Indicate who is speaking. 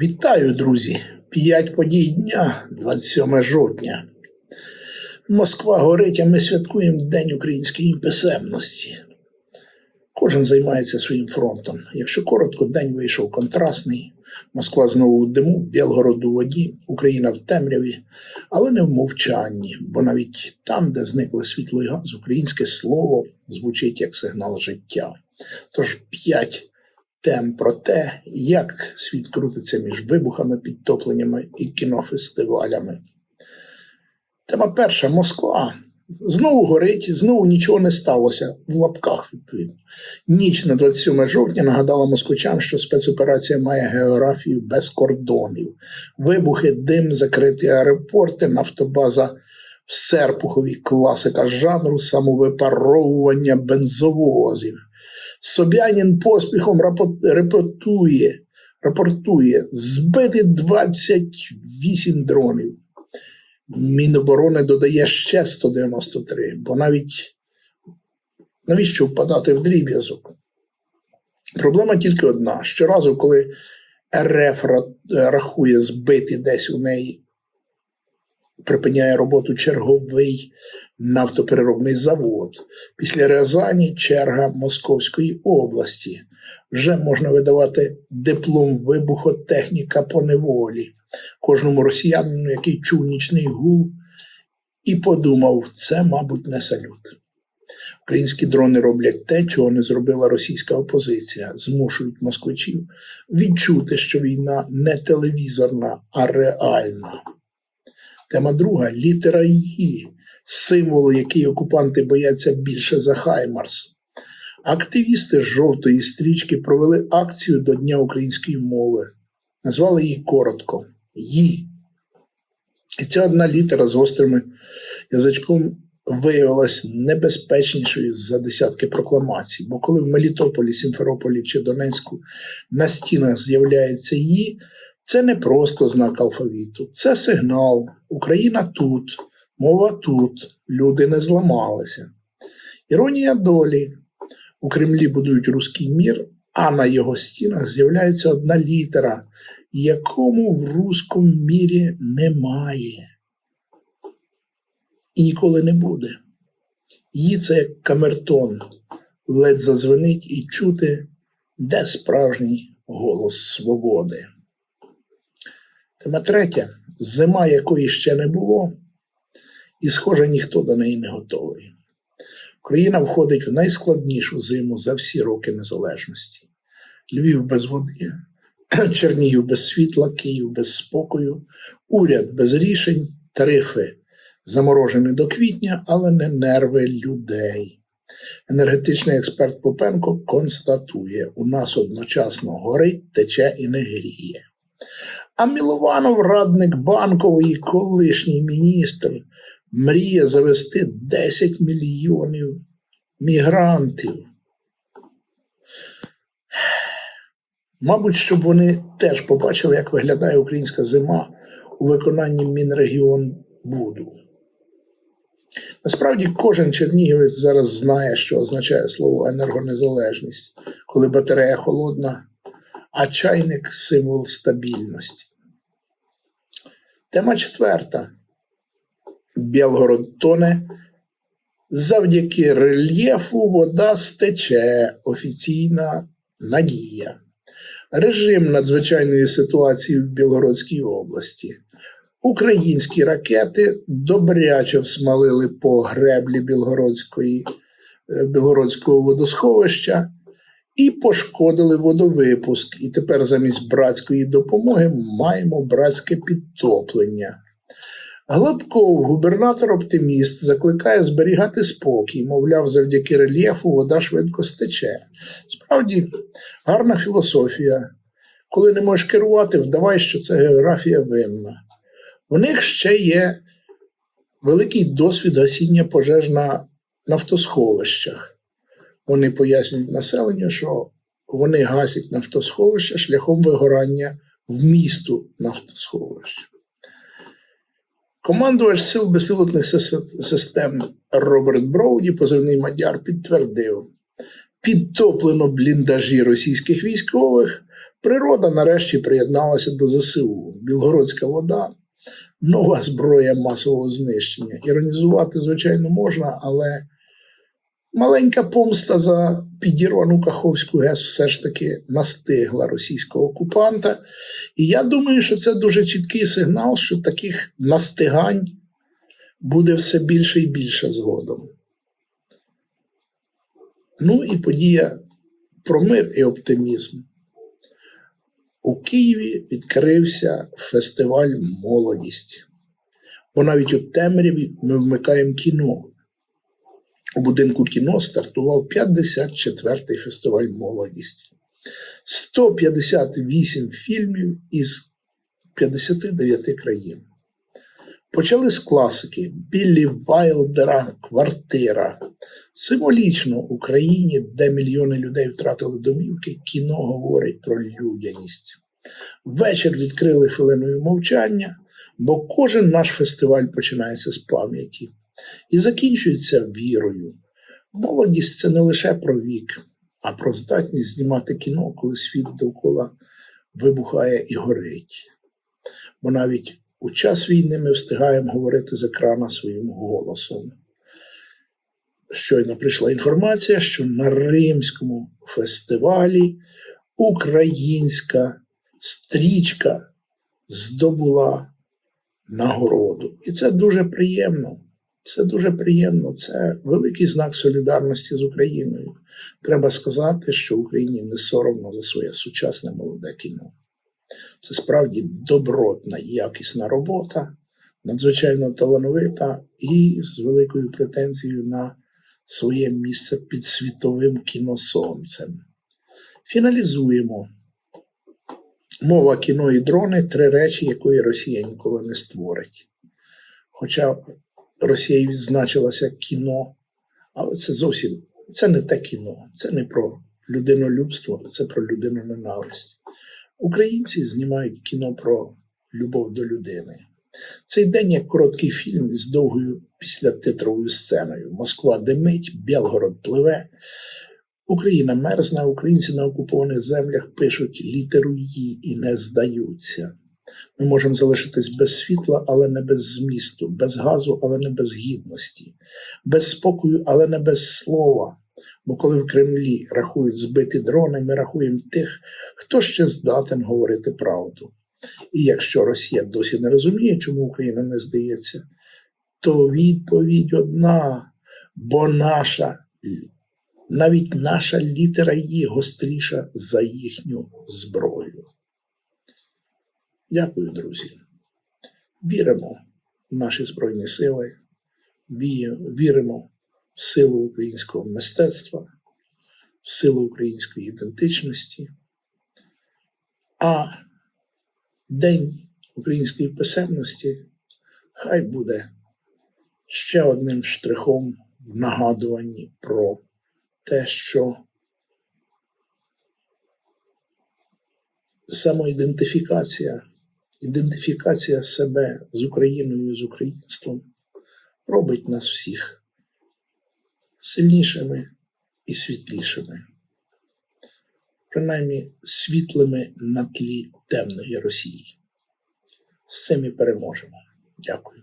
Speaker 1: Вітаю, друзі! П'ять подій дня, 27 жовтня. Москва горить, а ми святкуємо День української писемності. Кожен займається своїм фронтом. Якщо коротко, день вийшов контрастний. Москва знову в диму, Білгород у воді, Україна в темряві, але не в мовчанні, бо навіть там, де зникли світло і газ, українське слово звучить як сигнал життя. Тож п'ять тем про те, як світ крутиться між вибухами, підтопленнями і кінофестивалями. Тема перша Москва. Знову горить, знову нічого не сталося в лапках, відповідно. Ніч на 27 жовтня нагадала москвичам, що спецоперація має географію без кордонів. Вибухи, дим, закриті аеропорти, нафтобаза в Серпухові, класика жанру, самовипаровування бензовозів. Собянін поспіхом репортує, рапортує збити 28 дронів. Міноборони додає ще 193, бо навіть навіщо впадати в дріб'язок? Проблема тільки одна: щоразу, коли РФ рахує збити десь у неї, припиняє роботу черговий нафтопереробний завод. Після Рязані черга Московської області. Вже можна видавати диплом вибухотехніка по неволі кожному росіянину, який чув нічний гул, і подумав, це, мабуть, не салют. Українські дрони роблять те, чого не зробила російська опозиція, змушують москвичів відчути, що війна не телевізорна, а реальна. Тема друга літера «Ї», символ, який окупанти бояться більше за Хаймарс. Активісти з жовтої стрічки провели акцію до Дня української мови. Назвали її коротко «Ї». І ця одна літера з гострим язичком виявилась небезпечнішою за десятки прокламацій. Бо коли в Мелітополі, Сімферополі чи Донецьку на стінах з'являється «Ї», це не просто знак алфавіту, це сигнал. Україна тут, мова тут, люди не зламалися. Іронія долі. У Кремлі будують руський мір, а на його стінах з'являється одна літера, якому в руському мірі немає. І ніколи не буде. Її це як камертон, ледь зазвенить і чути, де справжній голос свободи. Тема третя зима, якої ще не було, і, схоже, ніхто до неї не готовий. Україна входить в найскладнішу зиму за всі роки незалежності. Львів без води, Чернігів без світла, Київ без спокою, уряд без рішень, тарифи заморожені до квітня, але не нерви людей. Енергетичний експерт Попенко констатує, у нас одночасно горить, тече і не гріє. А Мілованов, радник банкової, колишній міністр, мріє завести 10 мільйонів мігрантів. Мабуть, щоб вони теж побачили, як виглядає українська зима у виконанні Мінрегіон Буду. Насправді кожен чернігівець зараз знає, що означає слово енергонезалежність, коли батарея холодна, а чайник символ стабільності. Тема четверта. Білгород тоне. Завдяки рельєфу вода стече. Офіційна надія. Режим надзвичайної ситуації в Білгородській області. Українські ракети добряче всмалили по греблі Білгородської, е, Білгородського водосховища і пошкодили водовипуск. І тепер замість братської допомоги маємо братське підтоплення. Гладков, губернатор оптиміст, закликає зберігати спокій, мовляв, завдяки рельєфу вода швидко стече. Справді, гарна філософія. Коли не можеш керувати, вдавай, що це географія винна. У них ще є великий досвід гасіння пожеж на нафтосховищах. Вони пояснюють населенню, що вони гасять нафтосховища шляхом вигорання вмісту нафтосховища. Командувач сил безпілотних систем Роберт Броуді, позивний Мадяр, підтвердив, підтоплено бліндажі російських військових. Природа нарешті приєдналася до ЗСУ. Білгородська вода, нова зброя масового знищення. Іронізувати, звичайно, можна, але маленька помста за підірвану Каховську ГЕС все ж таки настигла російського окупанта. І я думаю, що це дуже чіткий сигнал, що таких настигань буде все більше і більше згодом. Ну і подія про мир і оптимізм. У Києві відкрився фестиваль Молодість. Бо навіть у темряві ми вмикаємо кіно. У будинку кіно стартував 54-й фестиваль Молодість. 158 фільмів із 59 країн. Почали з класики Біллі Вайлдера Квартира. Символічно Україні, де мільйони людей втратили домівки, кіно говорить про людяність. Вечір відкрили хвилиною мовчання, бо кожен наш фестиваль починається з пам'яті і закінчується вірою. Молодість це не лише про вік, а про здатність знімати кіно, коли світ довкола вибухає і горить. Бо навіть у час війни ми встигаємо говорити з екрана своїм голосом. Щойно прийшла інформація, що на Римському фестивалі українська стрічка здобула нагороду. І це дуже приємно. Це дуже приємно. Це великий знак солідарності з Україною. Треба сказати, що Україні не соромно за своє сучасне молоде кіно. Це справді добротна, якісна робота, надзвичайно талановита і з великою претензією на своє місце під світовим кіносонцем. Фіналізуємо. Мова, кіно і дрони три речі, якої Росія ніколи не створить. Хоча Росія відзначилася кіно, але це зовсім це не те кіно, це не про людинолюбство, це про людиноненависть. Українці знімають кіно про любов до людини. Цей день як короткий фільм із довгою післятитровою сценою. Москва димить, Білгород пливе. Україна мерзне, українці на окупованих землях пишуть літеру «Ї» і не здаються. Ми можемо залишитись без світла, але не без змісту, без газу, але не без гідності, без спокою, але не без слова. Бо коли в Кремлі рахують збиті дрони, ми рахуємо тих, хто ще здатен говорити правду. І якщо Росія досі не розуміє, чому Україна не здається, то відповідь одна, бо наша, навіть наша літера «Ї» гостріша за їхню зброю. Дякую, друзі. Віримо в наші Збройні Сили, віримо в силу українського мистецтва, в силу української ідентичності. А День української писемності хай буде ще одним штрихом в нагадуванні про те, що самоідентифікація, ідентифікація себе з Україною, з українством робить нас всіх сильнішими і світлішими, принаймні світлими на тлі темної Росії. З цим і переможемо. Дякую.